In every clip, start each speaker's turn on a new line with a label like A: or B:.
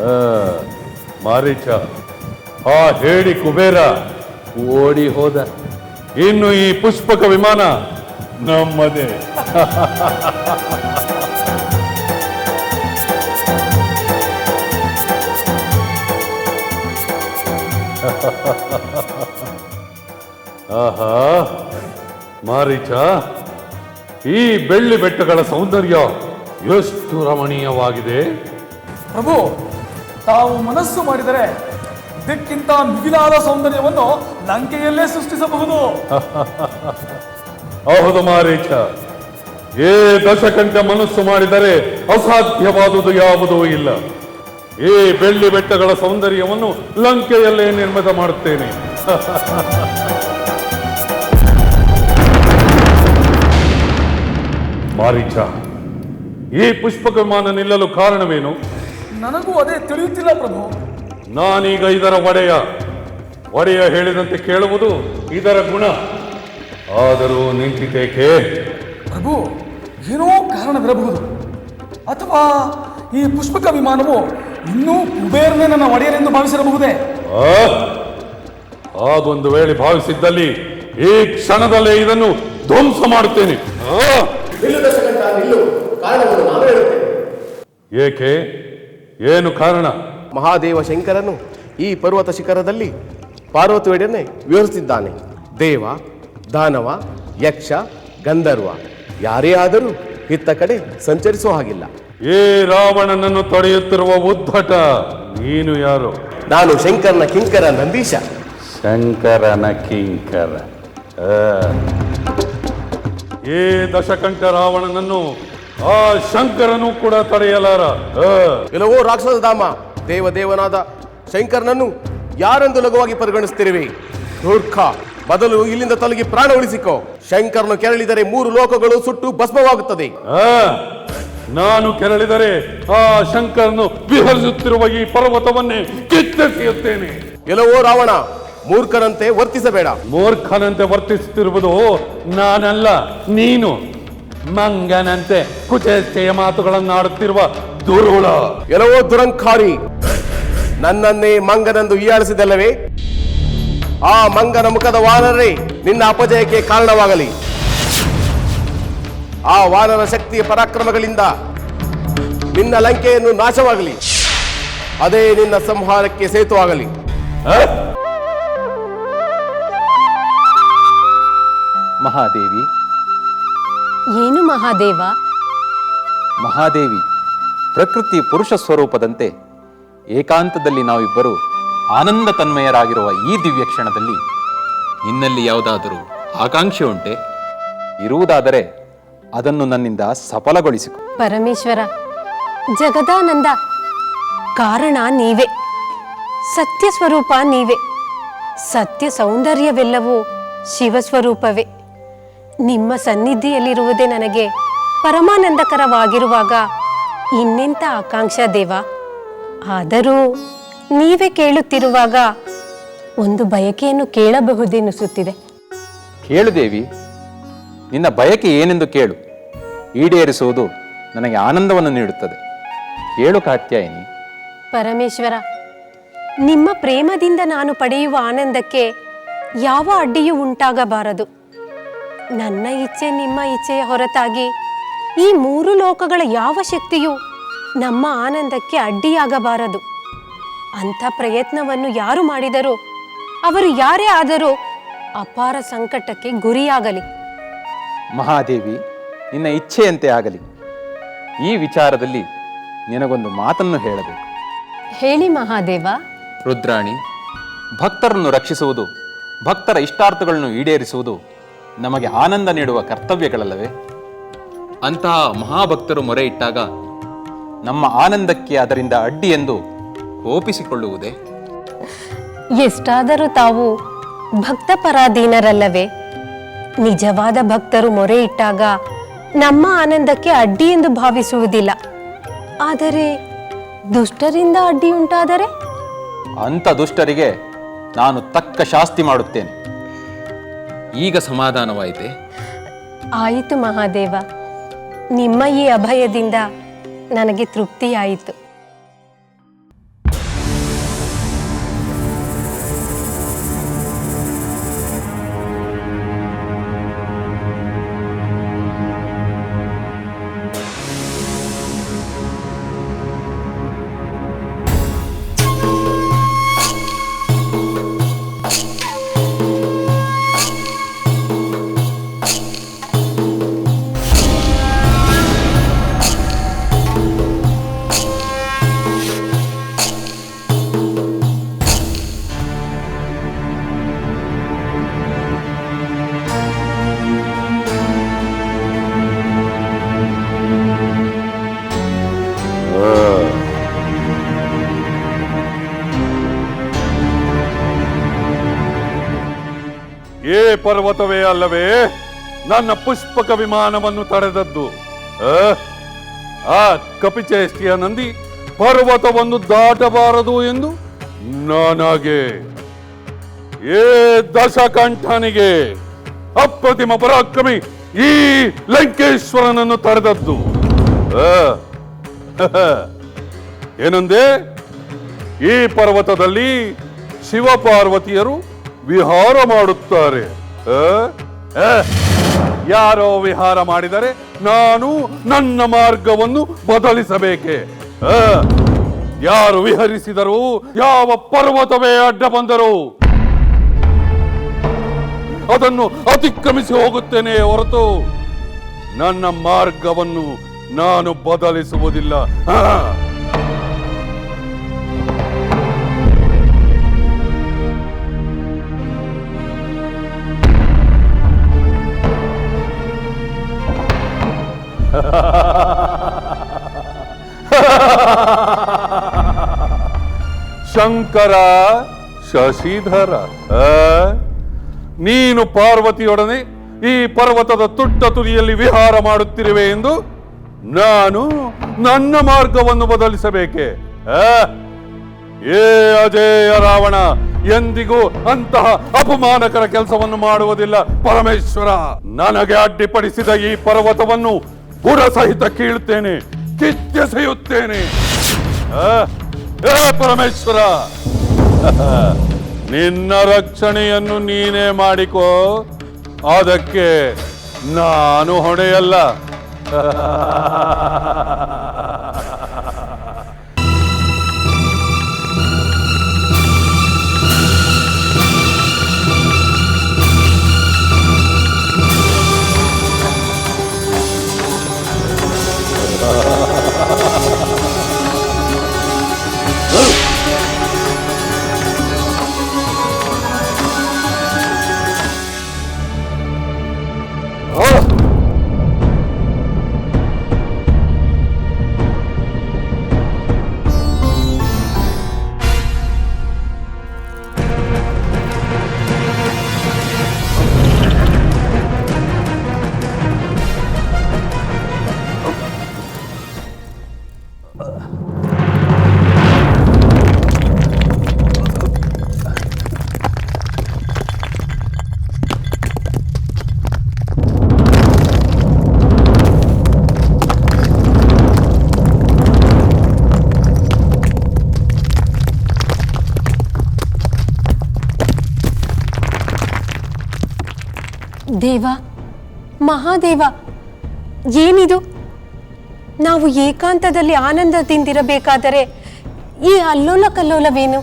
A: ಆ, ಮಾರೀಚ ಆ ಹೇಳಿ ಕುಬೇರ. ಓಡಿ ಹೋದ. ಇನ್ನು ಈ ಪುಷ್ಪಕ ವಿಮಾನ ನಮ್ಮದೇ. ಆಹಾ ಮಾರೀಚ ಈ ಬೆಳ್ಳಿ ಬೆಟ್ಟಗಳ ಸೌಂದರ್ಯ ಎಷ್ಟು ರಮಣೀಯವಾಗಿದೆ.
B: ಪ್ರಭು ತಾವು ಮನಸ್ಸು ಮಾಡಿದರೆ ಇದಕ್ಕಿಂತ ಮಿಗಿಲಾದ ಸೌಂದರ್ಯವನ್ನು ಲಂಕೆಯಲ್ಲೇ ಸೃಷ್ಟಿಸಬಹುದು.
A: ಹೌದು ಮಾರೀಚ. ಏ ದಶಕಂಠ ಮನಸ್ಸು ಮಾಡಿದರೆ ಅಸಾಧ್ಯವಾದುದು ಯಾವುದೂ ಇಲ್ಲ. ಈ ಬೆಳ್ಳಿ ಬೆಟ್ಟಗಳ ಸೌಂದರ್ಯವನ್ನು ಲಂಕೆಯಲ್ಲೇ ನಿರ್ಮಿತ ಮಾಡುತ್ತೇನೆ. ಮಾರೀಚ, ಈ ಪುಷ್ಪ ವಿಮಾನ ನಿಲ್ಲಲು ಕಾರಣವೇನು?
B: ನನಗೂ ಅದೇ ತಿಳಿಯುತ್ತಿಲ್ಲ ಪ್ರಭು.
A: ನಾನೀಗ ಇದರ ಒಡೆಯ. ಒಡೆಯ ಹೇಳಿದಂತೆ ಕೇಳುವುದು ಇದರ ಗುಣ. ಆದರೂ ನಿಂತಿತೇಕೆ
B: ಪ್ರಭು ಏನೋ ಕಾರಣವಿರಬಹುದು. ಅಥವಾ ಈ ಪುಷ್ಪಕ ವಿಮಾನವು ಇನ್ನೂ ಕುಬೇರನೇ ನನ್ನ ಒಡೆಯರೆಂದು ಭಾವಿಸಿರಬಹುದೇ?
A: ಆ? ಹಾಗೊಂದು ವೇಳೆ ಭಾವಿಸಿದ್ದಲ್ಲಿ ಈ ಕ್ಷಣದಲ್ಲೇ ಇದನ್ನು ಧ್ವಂಸ ಮಾಡುತ್ತೇನೆ. ಆ?
C: ನಿಲ್ಲು ದಶಕಂಠ ನಿಲ್ಲು. ಕಾರಣವನ್ನು ನಾನು ಹೇಳುತ್ತೇನೆ.
A: ಏಕೆ? ಏನು ಕಾರಣ?
C: ಮಹಾದೇವ ಶಂಕರನು ಈ ಪರ್ವತ ಶಿಖರದಲ್ಲಿ ಪಾರ್ವತಿಯೊಡನೆ ವಿವರಿಸಿದ್ದಾನೆ ದೇವ ದಾನವ ಯಕ್ಷ ಗಂಧರ್ವ ಯಾರೇ ಆದರೂ ಇತ್ತ ಕಡೆ ಸಂಚರಿಸೋ ಹಾಗಿಲ್ಲ.
A: ಏ ರಾವಣನನ್ನು ತೊಡೆಯುತ್ತಿರುವ ಉದ್ಭಟ ನೀನು ಯಾರು?
C: ನಾನು ಶಂಕರನ ಕಿಂಕರ ನಂದೀಶ.
A: ಶಂಕರನ ಕಿಂಕರ. ಆ. ಏ ದಶಕಂಠ ರಾವಣನನ್ನು ಆ ಶಂಕರನು ಕೂಡ ತಡೆಯಲಾರ.
C: ಕೆಲವೋ ರಾಕ್ಷಸ ಧಾಮ ದೇವದೇವನಾದ ಶಂಕರನನ್ನು ಯಾರೆಂದು ಲಘುವಾಗಿ ಪರಿಗಣಿಸುತ್ತಿರುವೆ ಮೂರ್ಖ ಬದಲು ಇಲ್ಲಿಂದ ತೊಲಗಿ ಪ್ರಾಣ ಉಳಿಸಿಕೋ. ಶಂಕರನು ಕೆರಳಿದರೆ ಮೂರು ಲೋಕಗಳು ಸುಟ್ಟು ಭಸ್ಮವಾಗುತ್ತದೆ.
A: ನಾನು ಕೆರಳಿದರೆ ಆ ಶಂಕರನು ವಿಹರಿಸುತ್ತಿರುವ ಈ ಪರ್ವತವನ್ನೇ ಕಿತ್ತೆಸೆಯುತ್ತೇನೆ
C: ಕೆಲವೋ ರಾವಣ ಮೂರ್ಖನಂತೆ ವರ್ತಿಸಬೇಡ.
A: ಮೂರ್ಖನಂತೆ ವರ್ತಿಸುತ್ತಿರುವುದು ನಾನಲ್ಲ ನೀನು. ಮಂಗನಂತೆ ಕುಚೇಷ್ಟೆಯ ಮಾತುಗಳನ್ನಾಡುತ್ತಿರುವ ದುರುಳ
C: ಎಲ್ಲವೋ ದುರಂಕಾರಿ. ನನ್ನನ್ನೇ ಮಂಗನೆಂದು ಹೀಯಾಳಿಸಿದಲ್ಲವೇ ಆ ಮಂಗನ ಮುಖದ ವಾನರೇ ನಿನ್ನ ಅಪಜಯಕ್ಕೆ ಕಾರಣವಾಗಲಿ. ಆ ವಾನರ ಶಕ್ತಿಯ ಪರಾಕ್ರಮಗಳಿಂದ ನಿನ್ನ ಲಂಕೆಯನ್ನು ನಾಶವಾಗಲಿ. ಅದೇ ನಿನ್ನ ಸಂಹಾರಕ್ಕೆ ಸೇತುವಾಗಲಿ?
D: ಮಹಾದೇವಿ
E: ಏನು ಮಹಾದೇವ?
D: ಮಹಾದೇವಿ ಪ್ರಕೃತಿ ಪುರುಷ ಸ್ವರೂಪದಂತೆ ಏಕಾಂತದಲ್ಲಿ ನಾವಿಬ್ಬರು ಆನಂದ ತನ್ಮಯರಾಗಿರುವ ಈ ದಿವ್ಯ ಕ್ಷಣದಲ್ಲಿ ನಿನ್ನಲ್ಲಿ ಯಾವುದಾದರೂ ಆಕಾಂಕ್ಷೆ ಉಂಟೆ? ಇರುವುದಾದರೆ ಅದನ್ನು ನನ್ನಿಂದ ಸಫಲಗೊಳಿಸಿಕೊ.
E: ಪರಮೇಶ್ವರ ಜಗದಾನಂದ ಕಾರಣ ನೀವೇ. ಸತ್ಯ ಸ್ವರೂಪ ನೀವೇ. ಸತ್ಯ ಸೌಂದರ್ಯವೆಲ್ಲವೂ ಶಿವಸ್ವರೂಪವೇ. ನಿಮ್ಮ ಸನ್ನಿಧಿಯಲ್ಲಿರುವುದೇ ನನಗೆ ಪರಮಾನಂದಕರವಾಗಿರುವಾಗ ಇನ್ನೆಂಥ ಆಕಾಂಕ್ಷ ದೇವ? ಆದರೂ ನೀವೇ ಕೇಳುತ್ತಿರುವಾಗ ಒಂದು ಬಯಕೆಯನ್ನು ಕೇಳಬಹುದೆನಿಸುತ್ತಿದೆ
D: ಕೇಳು ದೇವಿ ನಿನ್ನ ಬಯಕೆ ಏನೆಂದು ಕೇಳು. ಈಡೇರಿಸುವುದು ನನಗೆ ಆನಂದವನ್ನು ನೀಡುತ್ತದೆ. ಕೇಳು ಕಾತ್ಯಾಯಿನಿ.
E: ಪರಮೇಶ್ವರ ನಿಮ್ಮ ಪ್ರೇಮದಿಂದ ನಾನು ಪಡೆಯುವ ಆನಂದಕ್ಕೆ ಯಾವ ಅಡ್ಡಿಯೂ ಉಂಟಾಗಬಾರದು. ನನ್ನ ಇಚ್ಛೆ ನಿಮ್ಮ ಇಚ್ಛೆಯ ಹೊರತಾಗಿ ಈ ಮೂರು ಲೋಕಗಳ ಯಾವ ಶಕ್ತಿಯು ನಮ್ಮ ಆನಂದಕ್ಕೆ ಅಡ್ಡಿಯಾಗಬಾರದು. ಅಂಥ ಪ್ರಯತ್ನವನ್ನು ಯಾರು ಮಾಡಿದರೂ ಅವರು ಯಾರೇ ಆದರೂ ಅಪಾರ ಸಂಕಟಕ್ಕೆ ಗುರಿಯಾಗಲಿ.
D: ಮಹಾದೇವಿ ನಿನ್ನ ಇಚ್ಛೆಯಂತೆ ಆಗಲಿ. ಈ ವಿಚಾರದಲ್ಲಿ ನಿನಗೊಂದು ಮಾತನ್ನು ಹೇಳಬೇಕು.
E: ಹೇಳಿ ಮಹಾದೇವ.
D: ರುದ್ರಾಣಿ ಭಕ್ತರನ್ನು ರಕ್ಷಿಸುವುದು ಭಕ್ತರ ಇಷ್ಟಾರ್ಥಗಳನ್ನು ಈಡೇರಿಸುವುದು ನಮಗೆ ಆನಂದ ನೀಡುವ ಕರ್ತವ್ಯಗಳಲ್ಲವೇ? ಅಂತಹ ಮಹಾಭಕ್ತರು ಮೊರೆ ಇಟ್ಟಾಗ ನಮ್ಮ ಆನಂದಕ್ಕೆ ಅದರಿಂದ ಅಡ್ಡಿ ಎಂದು ಕೋಪಿಸಿಕೊಳ್ಳುವುದೇ?
E: ಎಷ್ಟಾದರೂ ತಾವು ಭಕ್ತ ಪರಾಧೀನರಲ್ಲವೇ ನಿಜವಾದ ಭಕ್ತರು ಮೊರೆ ಇಟ್ಟಾಗ ನಮ್ಮ ಆನಂದಕ್ಕೆ ಅಡ್ಡಿ ಎಂದು ಭಾವಿಸುವುದಿಲ್ಲ. ಆದರೆ ದುಷ್ಟರಿಂದ ಅಡ್ಡಿ ಉಂಟಾದರೆ
D: ಅಂಥ ದುಷ್ಟರಿಗೆ ನಾನು ತಕ್ಕ ಶಾಸ್ತಿ ಮಾಡುತ್ತೇನೆ. ಈಗ ಸಮಾಧಾನವಾಯಿತೆ?
E: ಆಯಿತು ಮಹಾದೇವ. ನಿಮ್ಮ ಈ ಅಭಯದಿಂದ ನನಗೆ ತೃಪ್ತಿಯಾಯಿತು.
A: ಪರ್ವತವೇ ಅಲ್ಲವೇ? ನನ್ನ ಪುಷ್ಪಕ ವಿಮಾನವನ್ನು ತಡೆದದ್ದು. ಆ? ಕಪಿಚೇಷ್ಟಿಯ ನಂದಿ, ಪರ್ವತವನ್ನು ದಾಟಬಾರದು ಎಂದು ನನಗೆ. ಏ ದಶಕಂಠನಿಗೆ, ಅಪ್ರತಿಮ ಪರಾಕ್ರಮಿ ಈ ಲಂಕೇಶ್ವರನನ್ನು ತಡೆದದ್ದು. ಏನಂದೆ? ಈ ಪರ್ವತದಲ್ಲಿ ಶಿವಪಾರ್ವತಿಯರು ವಿಹಾರ ಮಾಡುತ್ತಾರೆ? ಯಾರೋ ವಿಹಾರ ಮಾಡಿದರೆ ನಾನು ನನ್ನ ಮಾರ್ಗವನ್ನು ಬದಲಿಸಬೇಕೆ? ಯಾರು ವಿಹರಿಸಿದರು ಯಾವ ಪರ್ವತವೇ ಅಡ್ಡ ಬಂದರು? ಅದನ್ನು ಅತಿಕ್ರಮಿಸಿ ಹೋಗುತ್ತೇನೆ ಹೊರತು ನನ್ನ ಮಾರ್ಗವನ್ನು ನಾನು ಬದಲಿಸುವುದಿಲ್ಲ. ಶಂಕರ ಶಶಿಧರ ನೀನು ಪಾರ್ವತಿಯೊಡನೆ ಈ ಪರ್ವತದ ತುಟ್ಟ ತುದಿಯಲ್ಲಿ ವಿಹಾರ ಮಾಡುತ್ತಿರುವೆ ಎಂದು ನಾನು ನನ್ನ ಮಾರ್ಗವನ್ನು ಬದಲಿಸಬೇಕೆ? ಏ ಅಜೇಯ ರಾವಣ, ಎಂದಿಗೂ ಅಂತಹ ಅಪಮಾನಕರ ಕೆಲಸವನ್ನು ಮಾಡುವುದಿಲ್ಲ ಪರಮೇಶ್ವರ ನನಗೆ ಅಡ್ಡಿಪಡಿಸಿದ ಈ ಪರ್ವತವನ್ನು ಬುಡ ಸಹಿತ ಕೀಳ್ತೇನೆ ಕಿತ್ತೆಸೆಯುತ್ತೇನೆ ಪರಮೇಶ್ವರ. ನಿನ್ನ ರಕ್ಷಣೆಯನ್ನು ನೀನೇ ಮಾಡಿಕೋ. ಅದಕ್ಕೆ ನಾನು ಹೊಣೆಯಲ್ಲ.
E: ದೇವ, ಮಹಾದೇವ, ಏನಿದು? ನಾವು ಏಕಾಂತದಲ್ಲಿ ಆನಂದದಿಂದಿರಬೇಕಾದರೆ ಈ ಅಲ್ಲೋಲ ಕಲ್ಲೋಲವೇನು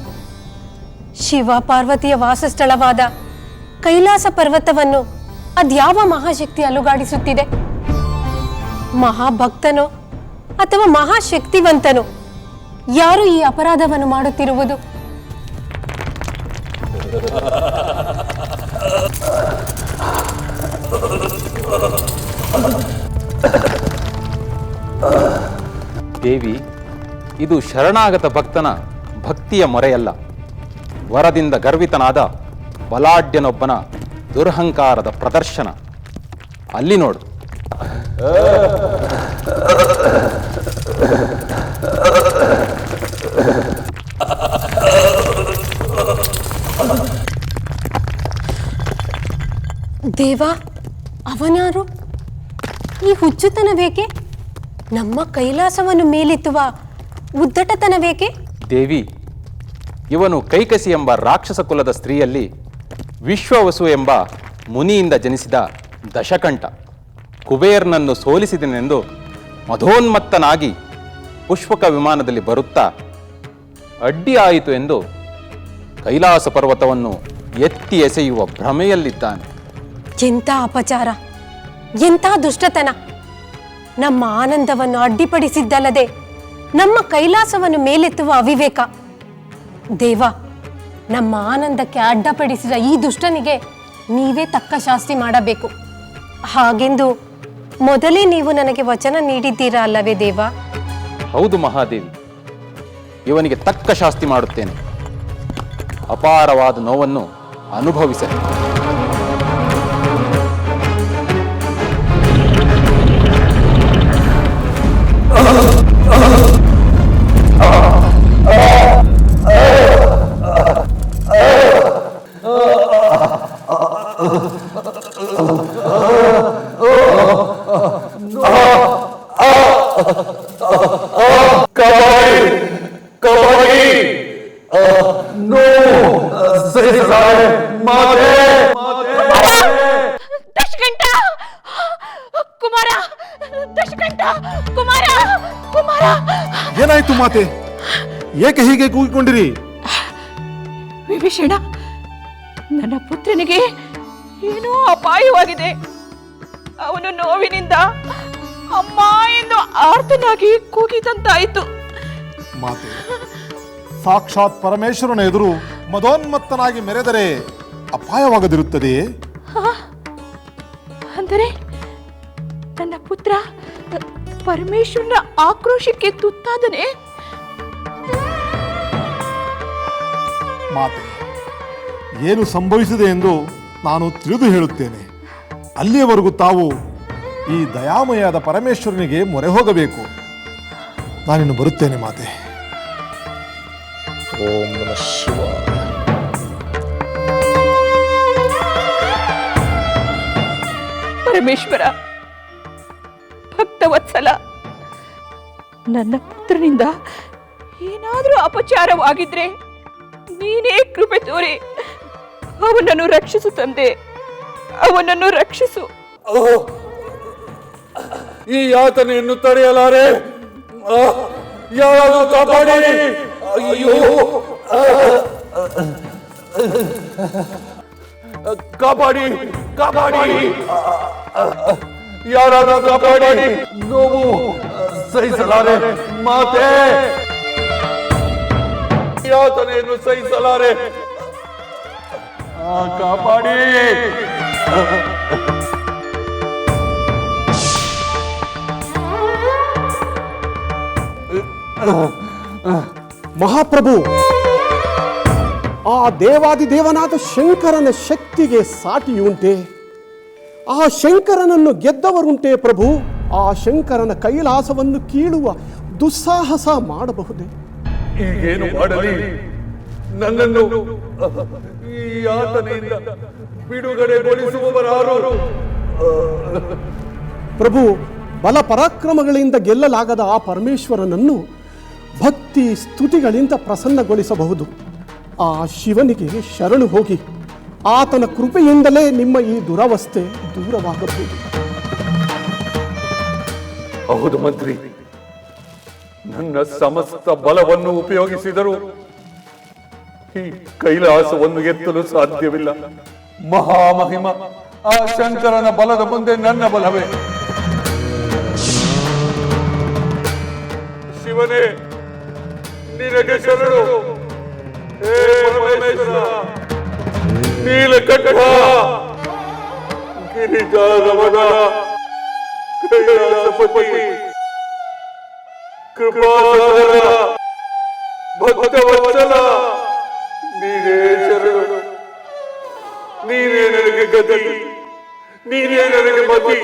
E: ಶಿವ ಪಾರ್ವತಿಯ ವಾಸಸ್ಥಳವಾದ ಕೈಲಾಸ ಪರ್ವತವನ್ನು ಅದ್ಯಾವ ಮಹಾಶಕ್ತಿ ಅಲುಗಾಡಿಸುತ್ತಿದೆ? ಮಹಾಭಕ್ತನೋ ಅಥವಾ ಮಹಾಶಕ್ತಿವಂತನು? ಯಾರು ಈ ಅಪರಾಧವನ್ನು ಮಾಡುತ್ತಿರುವುದು?
D: ದೇವಿ, ಇದು ಶರಣಾಗತ ಭಕ್ತನ ಭಕ್ತಿಯ ಮೊರೆಯಲ್ಲ. ವರದಿಂದ ಗರ್ವಿತನಾದ ಬಲಾಢ್ಯನೊಬ್ಬನ ದುರಹಂಕಾರದ ಪ್ರದರ್ಶನ. ಅಲ್ಲಿ ನೋಡು.
E: ದೇವ, ಅವನಾರು? ಈ ಹುಚ್ಚುತನವೇಕೆ ನಮ್ಮ ಕೈಲಾಸವನ್ನು ಮೇಲೆತ್ತುವ ಉದ್ದಟತನವೇಕೆ?
D: ದೇವಿ ಇವನು ಕೈಕಸಿ ಎಂಬ ರಾಕ್ಷಸ ಕುಲದ ಸ್ತ್ರೀಯಲ್ಲಿ ವಿಶ್ವವಸು ಎಂಬ ಮುನಿಯಿಂದ ಜನಿಸಿದ ದಶಕಂಠ. ಕುಬೇರ್ನನ್ನು ಸೋಲಿಸಿದನೆಂದು ಮಧೋನ್ಮತ್ತನಾಗಿ ಪುಷ್ಪಕ ವಿಮಾನದಲ್ಲಿ ಬರುತ್ತಾ ಅಡ್ಡಿ ಆಯಿತು ಎಂದು ಕೈಲಾಸ ಪರ್ವತವನ್ನು ಎತ್ತಿ ಎಸೆಯುವ ಭ್ರಮೆಯಲ್ಲಿದ್ದಾನೆ.
E: ಎಂಥ ಅಪಚಾರ ಎಂಥ ದುಷ್ಟತನ. ನಮ್ಮ ಆನಂದವನ್ನು ಅಡ್ಡಿಪಡಿಸಿದ್ದಲ್ಲದೆ ನಮ್ಮ ಕೈಲಾಸವನ್ನು ಮೇಲೆತ್ತುವ ಅವಿವೇಕ. ದೇವ, ನಮ್ಮ ಆನಂದಕ್ಕೆ ಅಡ್ಡಪಡಿಸಿದ ಈ ದುಷ್ಟನಿಗೆ ನೀವೇ ತಕ್ಕ ಶಾಸ್ತಿ ಮಾಡಬೇಕು. ಹಾಗೆಂದು ಮೊದಲೇ ನೀವು ನನಗೆ ವಚನ ನೀಡಿದ್ದೀರಾ ಅಲ್ಲವೇ ದೇವ?
D: ಹೌದು ಮಹಾದೇವಿ, ಇವನಿಗೆ ತಕ್ಕ ಶಾಸ್ತಿ ಮಾಡುತ್ತೇನೆ. ಅಪಾರವಾದ ನೋವನ್ನು ಅನುಭವಿಸಲಿ.
A: ಮಾತೆ.
F: ಏಕೆ ಹೀಗೆ ಕೂಗಿಕೊಂಡಿರಿ?
G: ವಿಭೀಷಣ ನನ್ನ ಪುತ್ರನಿಗೆ ಏನೋ ಅಪಾಯವಾಗಿದೆ. ಅವನು ನೋವಿನಿಂದ ಅಮ್ಮ ಎಂದು ಆರ್ತನಾಗಿ ಕೂಗಿದಂತಾಯಿತು.
F: ಮಾತೆ ಸಾಕ್ಷಾತ್ ಪರಮೇಶ್ವರನ ಎದುರು ಮದೋನ್ಮತ್ತನಾಗಿ ಮೆರೆದರೆ ಅಪಾಯವಾಗದಿರುತ್ತದೆ
G: ಅಂದರೆ ನನ್ನ ಪುತ್ರ ಪರಮೇಶ್ವರನ ಆಕ್ರೋಶಕ್ಕೆ ತುತ್ತಾದನೆ?
F: ಮಾತೆ. ಏನು ಸಂಭವಿಸಿದೆ ಎಂದು ನಾನು ತಿಳಿದು ಹೇಳುತ್ತೇನೆ. ಅಲ್ಲಿಯವರೆಗೂ ತಾವು ಈ ದಯಾಮಯಾದ ಪರಮೇಶ್ವರನಿಗೆ ಮೊರೆ ಹೋಗಬೇಕು. ನಾನಿನ್ನು ಬರುತ್ತೇನೆ ಮಾತೆ. ಓಂ ನಮಃ ಶಿವಾಯ.
G: ಪರಮೇಶ್ವರ ಭಕ್ತವತ್ಸಲ ನನ್ನ ಪುತ್ರನಿಂದ ಏನಾದರೂ ಅಪಚಾರವಾಗಿದ್ರೆ ನೀನೇ ಕೃಪೆ ತೋರಿ ಅವನನ್ನು ರಕ್ಷಿಸು ತಂದೆ. ಅವನನ್ನು ರಕ್ಷಿಸು.
A: ಈ ಯಾತನೆಯನ್ನು ತಡೆಯಲಾರೆ? ಯಾರಾದರೂ ಅಯ್ಯೋ. ಕಾಪಾಡಿ ಕಾಪಾಡಿ. ಯಾರಾದರೂ ಕಾಪಾಡಿ? ನೋವು ಸಹಿಸಲಾರೆ. ಮಾತೆ. ಸಹಿಸಲಾರೆ. ಕಾಪಾಡಿ.
H: ಮಹಾಪ್ರಭು, ಆ ದೇವಾದಿದೇವನಾದ ಶಂಕರನ ಶಕ್ತಿಗೆ ಸಾಟಿಯುಂಟೆ. ಆ ಶಂಕರನನ್ನು ಗೆದ್ದವರುಂಟೆ ಪ್ರಭು. ಆ ಶಂಕರನ ಕೈಲಾಸವನ್ನು ಕೀಳುವ ದುಸ್ಸಾಹಸ ಮಾಡಬಹುದೇ?
A: ಈಗೇನು ಮಾಡಲಿ? ನನ್ನನ್ನು ಈ ಆತನೆಯಿಂದ ಬಿಡುಗಡೆಗೊಳಿಸುವವರಾರು.
H: ಪ್ರಭು ಬಲ ಪರಾಕ್ರಮಗಳಿಂದ ಗೆಲ್ಲಲಾಗದ ಆ ಪರಮೇಶ್ವರನನ್ನು ಭಕ್ತಿ ಸ್ತುತಿಗಳಿಂದ ಪ್ರಸನ್ನಗೊಳಿಸಬಹುದು. ಆ ಶಿವನಿಗೆ ಶರಣು ಹೋಗಿ ಆತನ ಕೃಪೆಯಿಂದಲೇ ನಿಮ್ಮ ಈ ದುರವಸ್ಥೆ ದೂರವಾಗಬಹುದು.
A: ಹೌದು ಮಂತ್ರಿ. ನನ್ನ ಸಮಸ್ತ ಬಲವನ್ನು ಉಪಯೋಗಿಸಿದರು ಈ ಕೈಲಾಸವನ್ನು ಎತ್ತಲು ಸಾಧ್ಯವಿಲ್ಲ. ಮಹಾಮಹಿಮ, ಆ ಶಂಕರನ ಬಲದ ಮುಂದೆ ನನ್ನ ಬಲವೇ. ಶಿವನೇ, ನಿನಗೆ ಶರಣು. ಹೇ ಪರಮೇಶ್ವರ ರಮಣ ಕೈಲಾಸಪತಿ. ಕೃಪಾಸಾಗರ ಭಕ್ತವತ್ಸಲ ನೀನೇ ಶರಣು. ನೀನೇ ನನಗೆ ಗತಿ. ನೀನೇ ನನಗೆ ಮತಿ.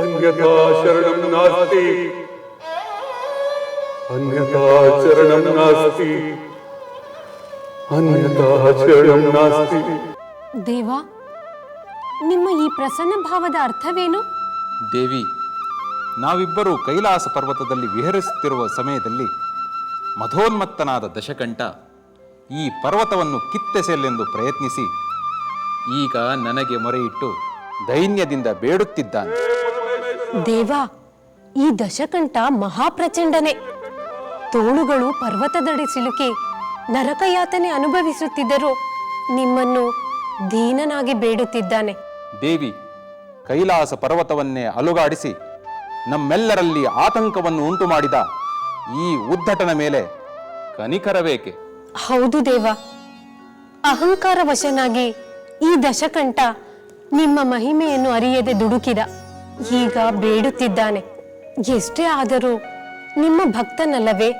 A: ಅನ್ಯಥಾ ಶರಣಂ ನಾಸ್ತಿ. ಅನ್ಯಥಾ ಶರಣಂ ನಾಸ್ತಿ. ಅನ್ಯಥಾ ಶರಣಂ ನಾಸ್ತಿ.
E: ದೇವ ನಿಮ್ಮ ಈ ಪ್ರಸನ್ನ ಭಾವದ ಅರ್ಥವೇನು?
D: ದೇವಿ ನಾವಿಬ್ಬರು ಕೈಲಾಸ ಪರ್ವತದಲ್ಲಿ ವಿಹರಿಸುತ್ತಿರುವ ಸಮಯದಲ್ಲಿ ಮಧೋನ್ಮತ್ತನಾದ ದಶಕಂಠ ಈ ಪರ್ವತವನ್ನು ಕಿತ್ತೆಸೆಯಲೆಂದು ಪ್ರಯತ್ನಿಸಿ ಈಗ ನನಗೆ ಮೊರೆಯಿಟ್ಟು ದೈನ್ಯದಿಂದ ಬೇಡುತ್ತಿದ್ದಾನೆ.
E: ದೇವ ಈ ದಶಕಂಠ ಮಹಾಪ್ರಚಂಡನೆ. ತೋಳುಗಳು ಪರ್ವತದಡಿ ಸಿಲುಕಿ ನರಕಯಾತನೆ ಅನುಭವಿಸುತ್ತಿದ್ದರು ನಿಮ್ಮನ್ನು ದೀನನಾಗಿ ಬೇಡುತ್ತಿದ್ದಾನೆ.
D: ದೇವಿ ಕೈಲಾಸ ಪರ್ವತವನ್ನೇ ಅಲುಗಾಡಿಸಿ ನಮ್ಮೆಲ್ಲರಲ್ಲಿ ಆತಂಕವನ್ನು ಉಂಟು ಮಾಡಿದ ಈ ಉದ್ದಟನ ಮೇಲೆ ಕನಿಕರಬೇಕೆ
E: ಹೌದು ದೇವ. ಅಹಂಕಾರ ವಶನಾಗಿ ಈ ದಶಕಂಠ ನಿಮ್ಮ ಮಹಿಮೆಯನ್ನು ಅರಿಯದೆ ದುಡುಕಿದ. ಈಗ ಬೇಡುತ್ತಿದ್ದಾನೆ. ಎಷ್ಟೇ ಆದರೂ ನಿಮ್ಮ ಭಕ್ತನಲ್ಲವೇ?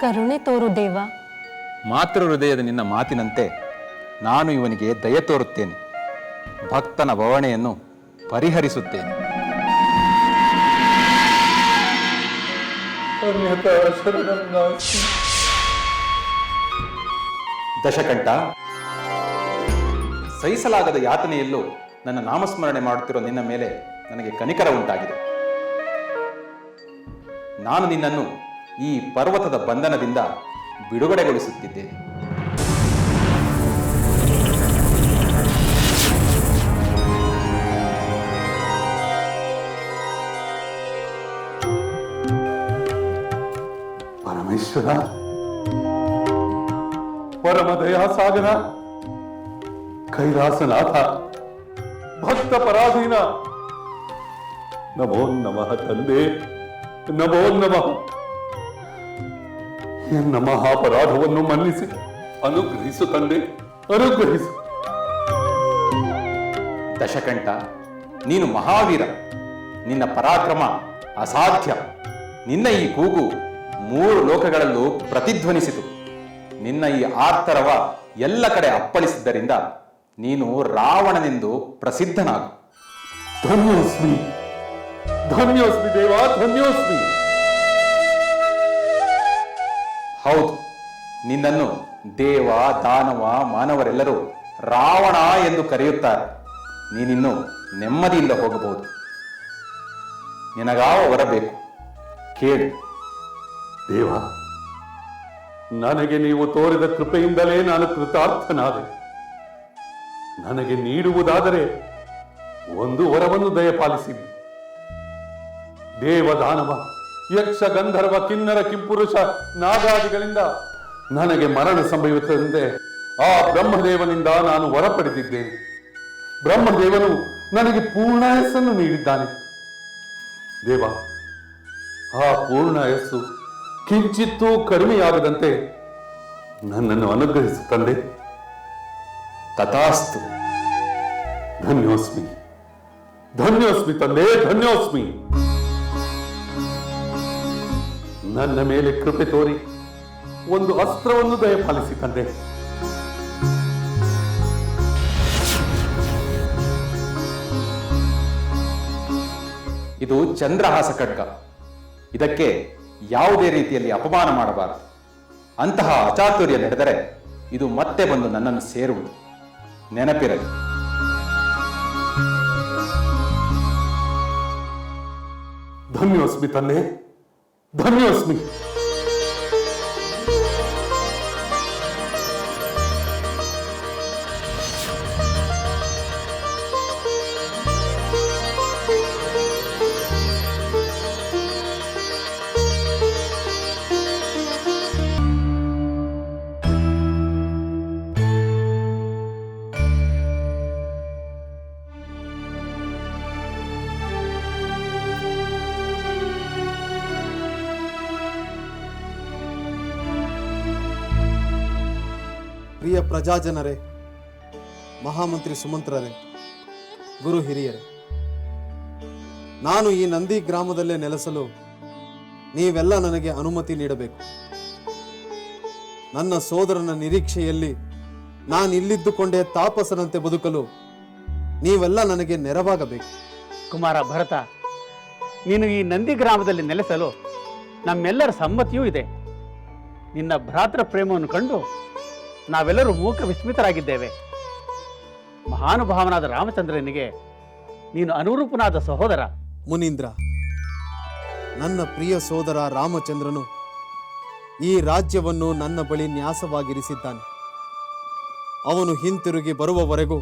E: ಕರುಣೆ ತೋರು ದೇವ.
D: ಮಾತೃ ಹೃದಯದ ನಿನ್ನ ಮಾತಿನಂತೆ ನಾನು ಇವನಿಗೆ ದಯ ತೋರುತ್ತೇನೆ. ಭಕ್ತನ ಬವಣೆಯನ್ನು ಪರಿಹರಿಸುತ್ತೇನೆ. ದಶಕಂಠ. ಸಹಿಸಲಾಗದ ಯಾತನೆಯಲ್ಲೂ ನನ್ನ ನಾಮಸ್ಮರಣೆ ಮಾಡುತ್ತಿರೋ ನಿನ್ನ ಮೇಲೆ ನನಗೆ ಕನಿಕರ ಉಂಟಾಗಿದೆ. ನಾನು ನಿನ್ನನ್ನು ಈ ಪರ್ವತದ ಬಂಧನದಿಂದ ಬಿಡುಗಡೆಗೊಳಿಸುತ್ತಿದ್ದೇನೆ.
A: ಪರಮೇಶ್ವರ ಪರಮ ದಯಾಸಾಗರ ಕೈಲಾಸನಾಥ? ಭಕ್ತ ಪರಾಧೀನ? ನಮೋ ನಮಃ ತಂದೆ, ನಮೋ ನಮಃ. ಎನ್ನ ಮಹಾಪರಾಧವನ್ನು ಮನ್ನಿಸಿ, ಅನುಗ್ರಹಿಸು ತಂದೆ, ಅನುಗ್ರಹಿಸು.
D: ದಶಕಂಠ, ನೀನು ಮಹಾವೀರ. ನಿನ್ನ ಪರಾಕ್ರಮ ಅಸಾಧ್ಯ. ನಿನ್ನ ಈ ಕೂಗು ಮೂರು ಲೋಕಗಳಲ್ಲೂ ಪ್ರತಿಧ್ವನಿಸಿತು. ನಿನ್ನ ಈ ಆರ್ತರವ ಎಲ್ಲ ಕಡೆ ಅಪ್ಪಳಿಸಿದ್ದರಿಂದ ನೀನು ರಾವಣನೆಂದು ಪ್ರಸಿದ್ಧನಾಗು.
A: ಧನ್ಯೋಸ್ಮಿ. ಧನ್ಯೋಸ್ಮಿ ದೇವ ಧನ್ಯೋಸ್ಮಿ.
D: ಹೌದು ನಿನ್ನನ್ನು ದೇವ ದಾನವ ಮಾನವರೆಲ್ಲರೂ ರಾವಣ ಎಂದು ಕರೆಯುತ್ತಾರೆ. ನೀನಿನ್ನು ನೆಮ್ಮದಿಯಿಂದ ಹೋಗಬಹುದು. ನಿನಗಾವ ಬರಬೇಕು ಕೇಳು.
A: ದೇವ, ನನಗೆ ನೀವು ತೋರಿದ ಕೃಪೆಯಿಂದಲೇ ನಾನು ಕೃತಾರ್ಥನಾದೆ. ನನಗೆ ನೀಡುವುದಾದರೆ ಒಂದು ವರವನ್ನು ದಯಪಾಲಿಸಿದೆ ದೇವದಾನವ, ಯಕ್ಷ ಗಂಧರ್ವ, ಕಿನ್ನರ, ಕಿಂಪುರುಷ, ನಾಗಾದಿಗಳಿಂದ ನನಗೆ ಮರಣ ಸಂಭವಿಸುತ್ತದೆ ಆ ಬ್ರಹ್ಮದೇವನಿಂದ ನಾನು ವರ ಪಡೆದಿದ್ದೇನೆ ಬ್ರಹ್ಮದೇವನು ನನಗೆ ಪೂರ್ಣಾಯಸ್ಸನ್ನು ನೀಡಿದ್ದಾನೆ. ದೇವ, ಆ ಪೂರ್ಣಾಯಸ್ಸು ಕಿಂಚಿತ್ತೂ ಕಡಿಮೆಯಾಗದಂತೆ ನನ್ನನ್ನು ಅನುಗ್ರಹಿಸು, ತಂದೆ.
D: ತಥಾಸ್ತು.
A: ಧನ್ಯೋಸ್ಮಿ. ಧನ್ಯೋಸ್ಮಿ, ತಂದೆ, ಧನ್ಯೋಸ್ಮಿ. ನನ್ನ ಮೇಲೆ ಕೃಪೆ ತೋರಿ, ಒಂದು ಅಸ್ತ್ರವನ್ನು ದಯಪಾಲಿಸಿ, ತಂದೆ.
D: ಇದು ಚಂದ್ರಹಾಸ ಖಡ್ಗ. ಇದಕ್ಕೆ ಯಾವುದೇ ರೀತಿಯಲ್ಲಿ ಅಪಮಾನ ಮಾಡಬಾರದು. ಅಂತಹ ಅಚಾತುರ್ಯ ನಡೆದರೆ ಇದು ಮತ್ತೆ ಬಂದು ನನ್ನನ್ನು ಸೇರುವುದು. ನೆನಪಿರಲಿ.
A: ಧನ್ಯೋಸ್ಮಿ ತಂದೆ ಧನ್ಯೋಸ್ಮಿ.
I: ಪ್ರಜಾಜನರೇ, ಮಹಾಮಂತ್ರಿ ಸುಮಂತ್ರರೇ, ಗುರು ಹಿರಿಯರೇ, ನಾನು ಈ ನಂದಿ ಗ್ರಾಮದಲ್ಲೇ ನೆಲೆಸಲು ನೀವೆಲ್ಲ ನನಗೆ ಅನುಮತಿ ನೀಡಬೇಕು. ನನ್ನ ಸೋದರನ ನಿರೀಕ್ಷೆಯಲ್ಲಿ ನಾನು ಇಲ್ಲಿದ್ದುಕೊಂಡೇ ತಾಪಸನಂತೆ ಬದುಕಲು ನೀವೆಲ್ಲ ನನಗೆ ನೆರವಾಗಬೇಕು.
J: ಕುಮಾರ ಭರತ, ನೀನು ಈ ನಂದಿ ಗ್ರಾಮದಲ್ಲಿ ನೆಲೆಸಲು ನಮ್ಮೆಲ್ಲರ ಸಮ್ಮತಿಯೂ ಇದೆ. ನಿನ್ನ ಭ್ರಾತೃ ಪ್ರೇಮವನ್ನು ಕಂಡು ನಾವೆಲ್ಲರೂ ಮೂಕ ವಿಸ್ಮಿತರಾಗಿದ್ದೇವೆ. ಮಹಾನುಭಾವನಾದ ರಾಮಚಂದ್ರನಿಗೆ ನೀನು ಅನುರೂಪನಾದ ಸಹೋದರ.
I: ಮುನೀಂದ್ರ, ನನ್ನ ಪ್ರಿಯ ಸೋದರ ರಾಮಚಂದ್ರನು ಈ ರಾಜ್ಯವನ್ನು ನನ್ನ ಬಳಿ ನ್ಯಾಸವಾಗಿರಿಸಿದ್ದಾನೆ. ಅವನು ಹಿಂತಿರುಗಿ ಬರುವವರೆಗೂ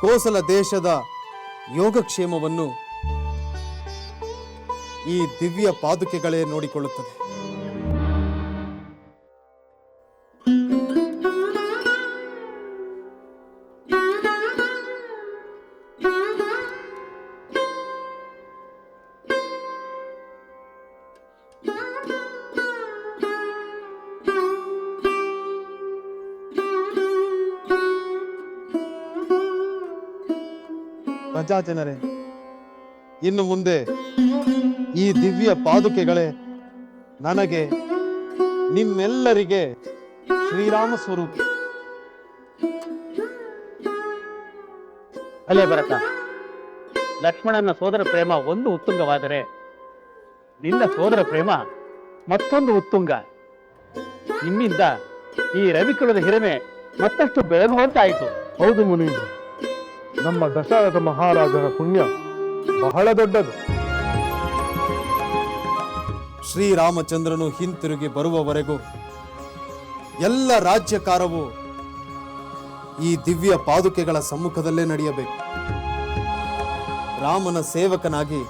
I: ಕೋಸಲ ದೇಶದ ಯೋಗಕ್ಷೇಮವನ್ನು ಈ ದಿವ್ಯ ಪಾದುಕೆಗಳೇ ನೋಡಿಕೊಳ್ಳುತ್ತದೆ. ಪ್ರಜಾಜನರೇ ಇನ್ನು ಮುಂದೆ ಈ ದಿವ್ಯ ಪಾದುಕೆಗಳೇ ನನಗೆ ನಿಮ್ಮೆಲ್ಲರಿಗೆ ಶ್ರೀರಾಮ ಸ್ವರೂಪ.
J: ಅಲ್ಲೇ ಭರತ, ಲಕ್ಷ್ಮಣನ ಸೋದರ ಪ್ರೇಮ ಒಂದು ಉತ್ತುಂಗವಾದರೆ ನಿನ್ನ ಸೋದರ ಪ್ರೇಮ ಮತ್ತೊಂದು ಉತ್ತುಂಗ. ನಿಮ್ಮಿಂದ ಈ ರವಿಕುಲದ ಹಿರಿಮೆ ಮತ್ತಷ್ಟು ಬೆಳಗುವಂತಾಯಿತು.
F: ಹೌದು ಮುನೀಂದ್ರ. ನಮ್ಮ ದಶರಥ ಮಹಾರಾಜನ ಪುಣ್ಯ ಬಹಳ ದೊಡ್ಡದು.
I: ಶ್ರೀರಾಮಚಂದ್ರನು ಹಿಂತಿರುಗಿ ಬರುವವರೆಗೂ ಎಲ್ಲ ರಾಜ್ಯಕಾರವು ಈ ದಿವ್ಯ ಪಾದುಕೆಗಳ ಸಮ್ಮುಖದಲ್ಲೇ ನಡೆಯಬೇಕು. ರಾಮನ ಸೇವಕನಾಗಿ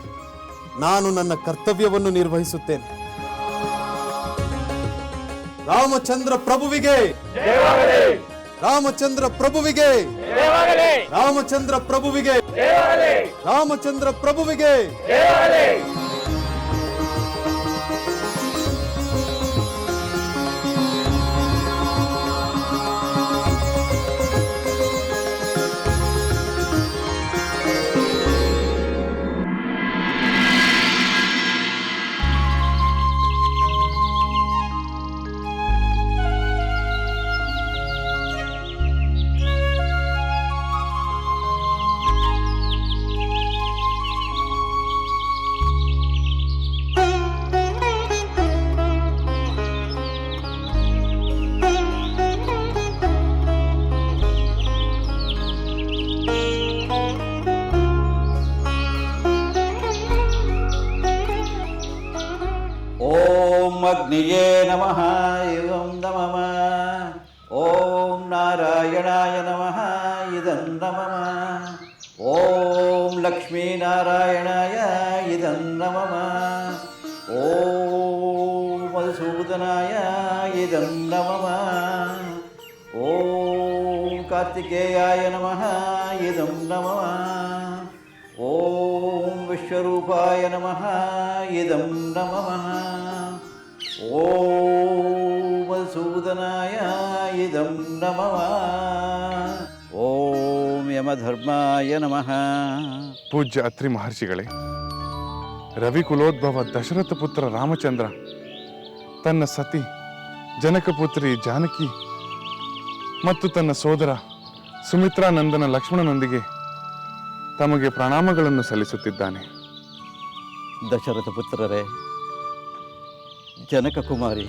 I: ನಾನು ನನ್ನ ಕರ್ತವ್ಯವನ್ನು ನಿರ್ವಹಿಸುತ್ತೇನೆ.
K: ರಾಮಚಂದ್ರ ಪ್ರಭುವಿಗೆ ರಾಮಚಂದ್ರ ಪ್ರಭುವಿಗೆ. ರಾಮಚಂದ್ರ ಪ್ರಭುವಿಗೆ. ರಾಮಚಂದ್ರ ಪ್ರಭುವಿಗೆ.
L: ಓಂ ಮಧುಸೂದನಾಯ ಇದಂ ನಮಃ. ಓಂ ಯಮಧರ್ಮಾಯ ನಮಃ.
F: ಪೂಜ್ಯ ಅತ್ರಿ ಮಹರ್ಷಿಗಳೇ ರವಿಕುಲೋದ್ಭವ ದಶರಥ ಪುತ್ರ ರಾಮಚಂದ್ರ ತನ್ನ ಸತಿ ಜನಕಪುತ್ರಿ ಜಾನಕಿ ಮತ್ತು ತನ್ನ ಸೋದರ ಸುಮಿತ್ರಾನಂದನ ಲಕ್ಷ್ಮಣನೊಂದಿಗೆ ತಮಗೆ ಪ್ರಣಾಮಗಳನ್ನು ಸಲ್ಲಿಸುತ್ತಿದ್ದಾನೆ.
L: ದಶರಥ ಪುತ್ರರೇ ಜನಕ ಕುಮಾರಿ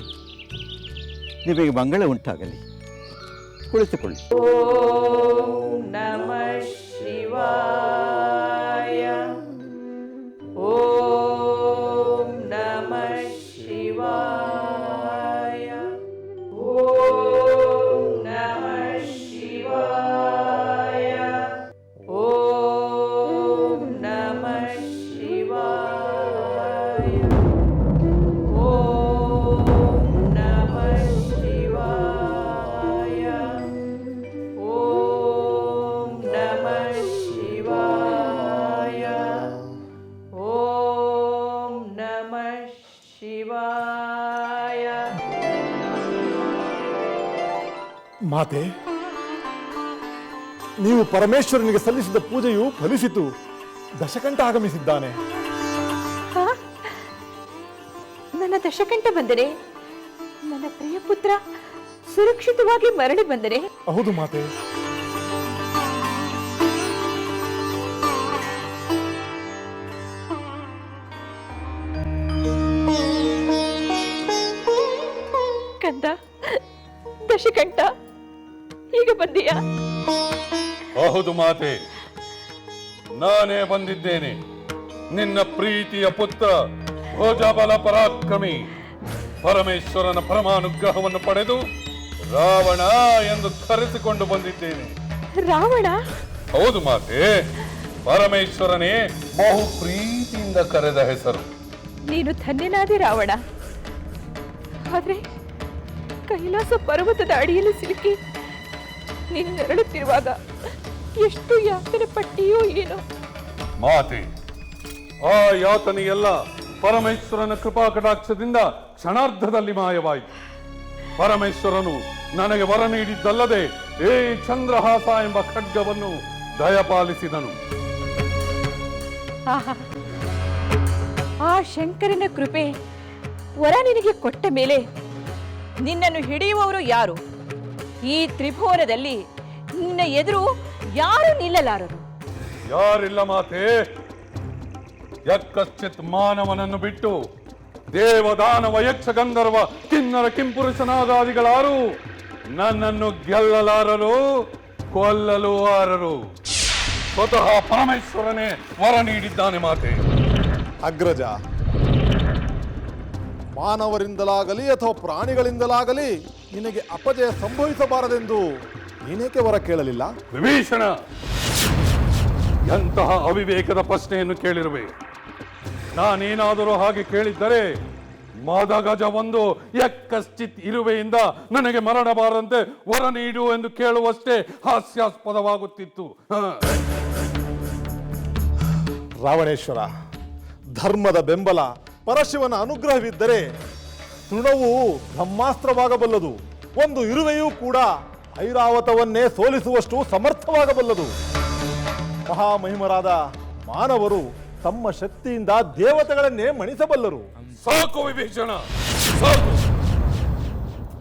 L: ನಿಮಗೆ ಮಂಗಳ ಉಂಟಾಗಲಿ. ಕುಳಿತುಕೊಳ್ಳಿ.
M: ನಮಃ ಶಿವಾಯ. ಓಂ
F: ಮಾತೆ ನೀವು ಪರಮೇಶ್ವರನಿಗೆ ಸಲ್ಲಿಸಿದ ಪೂಜೆಯು ಫಲಿಸಿತು ದಶಕಂಠ ಆಗಮಿಸಿದ್ದಾನೆ?
M: ನನ್ನ ದಶಕಂಠ ಬಂದರೆ ನನ್ನ ಪ್ರಿಯ ಪುತ್ರ ಸುರಕ್ಷಿತವಾಗಿ ಮರಳಿ ಬಂದರೆ?
F: ಹೌದು ಮಾತೆ.
M: ಕಂದ ದಶಕಂಠ. ಈಗ ಬಂದೀಯ?
A: ಹೌದು ಮಾತೆ. ನಾನೇ ಬಂದಿದ್ದೇನೆ. ನಿನ್ನ ಪ್ರೀತಿಯ ಪುತ್ರ ಭೋಜಬಲ ಪರಾಕ್ರಮಿ ಪರಮೇಶ್ವರನ ಪರಮಾನುಗ್ರಹವನ್ನು ಪಡೆದು ರಾವಣ ಎಂದು ಕರೆಸಿಕೊಂಡು ಬಂದಿದ್ದೇನೆ.
M: ರಾವಣ?
A: ಹೌದು ಮಾತೆ. ಪರಮೇಶ್ವರನೇ ಬಹು ಪ್ರೀತಿಯಿಂದ ಕರೆದ ಹೆಸರು.
M: ನೀನು ಧನ್ಯನಾದೆ ರಾವಣ. ಆದ್ರೆ ಕೈಲಾಸ ಪರ್ವತದ ಅಡಿಯಲ್ಲಿ ಸಿಲುಕಿ ನೀನು ನರಳುತ್ತಿರುವಾಗ ಎಷ್ಟು ಯಾತನೆ ಪಟ್ಟಿಯೋ ಏನೋ.
A: ಮಾತೆ ಆ ಯಾತನೆಯೆಲ್ಲ ಪರಮೇಶ್ವರನ ಕೃಪಾ ಕಟಾಕ್ಷದಿಂದ ಕ್ಷಣಾರ್ಧದಲ್ಲಿ ಮಾಯವಾಯಿತು. ಪರಮೇಶ್ವರನು ನನಗೆ ವರ ನೀಡಿದ್ದಲ್ಲದೆ ಏ ಚಂದ್ರಹಾಸ ಎಂಬ ಖಡ್ಗವನ್ನು ದಯಪಾಲಿಸಿದನು.
M: ಆ ಶಂಕರನ ಕೃಪೆ ವರ ನಿನಗೆ ಕೊಟ್ಟ ಮೇಲೆ ನಿನ್ನನ್ನು ಹಿಡಿಯುವವರು ಯಾರು? ಈ ತ್ರಿಭುವನದಲ್ಲಿ ನಿನ್ನ ಎದುರು ಯಾರು ನಿಲ್ಲಲಾರರು.
A: ಯಾರಿಲ್ಲ ಮಾತೆ? ಯಕ್ಕಶ್ಚಿತ್ ಮಾನವನನ್ನು ಬಿಟ್ಟು ದೇವದಾನವ ಯಕ್ಷ ಗಂಧರ್ವ ಕಿನ್ನರ ಕಿಂಪುರುಷನಾದಾದಿಗಳಾರು ನನ್ನನ್ನು ಗೆಲ್ಲಲಾರರು ಕೊಲ್ಲಲು ಆರರು. ಸ್ವತಃ ಪರಮೇಶ್ವರನೇ ವರ ನೀಡಿದ್ದಾನೆ ಮಾತೆ.
F: ಅಗ್ರಜ ಮಾನವರಿಂದಲಾಗಲಿ ಅಥವಾ ಪ್ರಾಣಿಗಳಿಂದಲಾಗಲಿ ನಿನಗೆ ಅಪಜಯ ಸಂಭವಿಸಬಾರದೆಂದು ನೀನೇಕೆ ವರ ಕೇಳಲಿಲ್ಲ?
A: ವಿಭೀಷಣ ಎಂತಹ ಅವಿವೇಕದ ಪ್ರಶ್ನೆಯನ್ನು ಕೇಳಿರುವೆ. ನಾನೇನಾದರೂ ಹಾಗೆ ಕೇಳಿದ್ದರೆ ಮದಗಜ ಒಂದು ಎಕ್ಕಶ್ಚಿತ್ ಇರುವೆಯಿಂದ ನನಗೆ ಮರಣ ಬಾರದಂತೆ ವರ ನೀಡು ಎಂದು ಕೇಳುವಷ್ಟೇ ಹಾಸ್ಯಾಸ್ಪದವಾಗುತ್ತಿತ್ತು. ಹ.
F: ರಾವಣೇಶ್ವರ ಧರ್ಮದ ಬೆಂಬಲ ಪರಶಿವನ ಅನುಗ್ರಹವಿದ್ದರೆ ತೃಣವು ಬ್ರಹ್ಮಾಸ್ತ್ರವಾಗಬಲ್ಲದು. ಒಂದು ಇರುವೆಯೂ ಕೂಡ ಐರಾವತವನ್ನೇ ಸೋಲಿಸುವಷ್ಟು ಸಮರ್ಥವಾಗಬಲ್ಲದು. ಮಹಾಮಹಿಮರಾದ ಮಾನವರು ತಮ್ಮ ಶಕ್ತಿಯಿಂದ ದೇವತೆಗಳನ್ನೇ ಮಣಿಸಬಲ್ಲರು.
A: ಸಾಕು ವಿಭೀಷಣ, ಸಾಕು.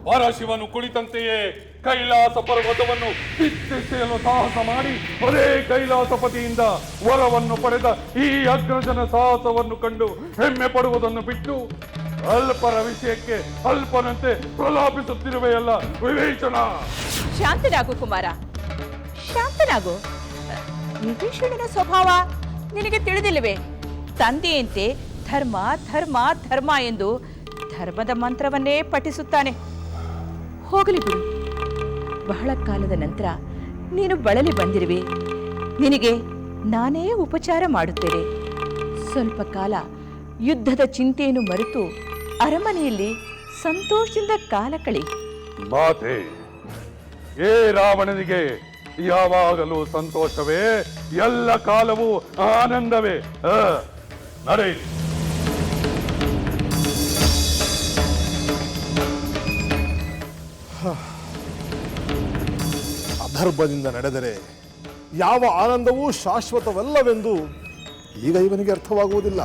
A: ಪರಶಿವನು ಕುಳಿತಂತೆಯೇ ಕೈಲಾಸ ಪರ್ವತವನ್ನು ಬಿತ್ತಿಸಲು ಸಾಹಸ ಮಾಡಿ ಅದೇ ಕೈಲಾಸಪತಿಯಿಂದ ವರವನ್ನು ಪಡೆದ ಈ ಅಗ್ರಜನ ಸಾಹಸವನ್ನು ಕಂಡು ಹೆಮ್ಮೆ ಪಡುವುದನ್ನು ಬಿಟ್ಟು ಅಲ್ಪರ ವಿಷಯಕ್ಕೆ ಅಲ್ಪನಂತೆ ಪ್ರಲಾಪಿಸುತ್ತಿರುವೆಯಲ್ಲ ವಿಭೀಷಣ
G: ಶಾಂತನಾಗು ಕುಮಾರ. ಶಾಂತನಾಗು ವಿಭೀಷಣನ ಸ್ವಭಾವ ನಿನಗೆ ತಿಳಿದಿಲ್ಲವೇ? ತಂದೆಯಂತೆ ಧರ್ಮ ಧರ್ಮ ಧರ್ಮ ಎಂದು ಧರ್ಮದ ಮಂತ್ರವನ್ನೇ ಪಠಿಸುತ್ತಾನೆ. ಹೋಗಲಿ ಬಿಡು. ಬಹಳ ಕಾಲದ ನಂತರ ನೀನು ಬಳಲಿ ಬಂದಿರುವೆ. ನಿನಗೆ ನಾನೇ ಉಪಚಾರ ಮಾಡುತ್ತೇನೆ. ಸ್ವಲ್ಪ ಕಾಲ ಯುದ್ಧದ ಚಿಂತೆಯನ್ನು ಮರೆತು ಅರಮನೆಯಲ್ಲಿ ಸಂತೋಷದಿಂದ ಕಾಲ ಕಳಿ.
A: ಮಾತೆ ಏ ರಾವಣನಿಗೆ ಯಾವಾಗಲೂ ಸಂತೋಷವೇ? ಎಲ್ಲ ಕಾಲವೂ ಆನಂದವೇ? ಆ, ನಡೆಯಿರಿ.
F: ಅಧರ್ಮದಿಂದ ನಡೆದರೆ ಯಾವ ಆನಂದವೂ ಶಾಶ್ವತವಲ್ಲವೆಂದು ಈಗ ಇವನಿಗೆ ಅರ್ಥವಾಗುವುದಿಲ್ಲ.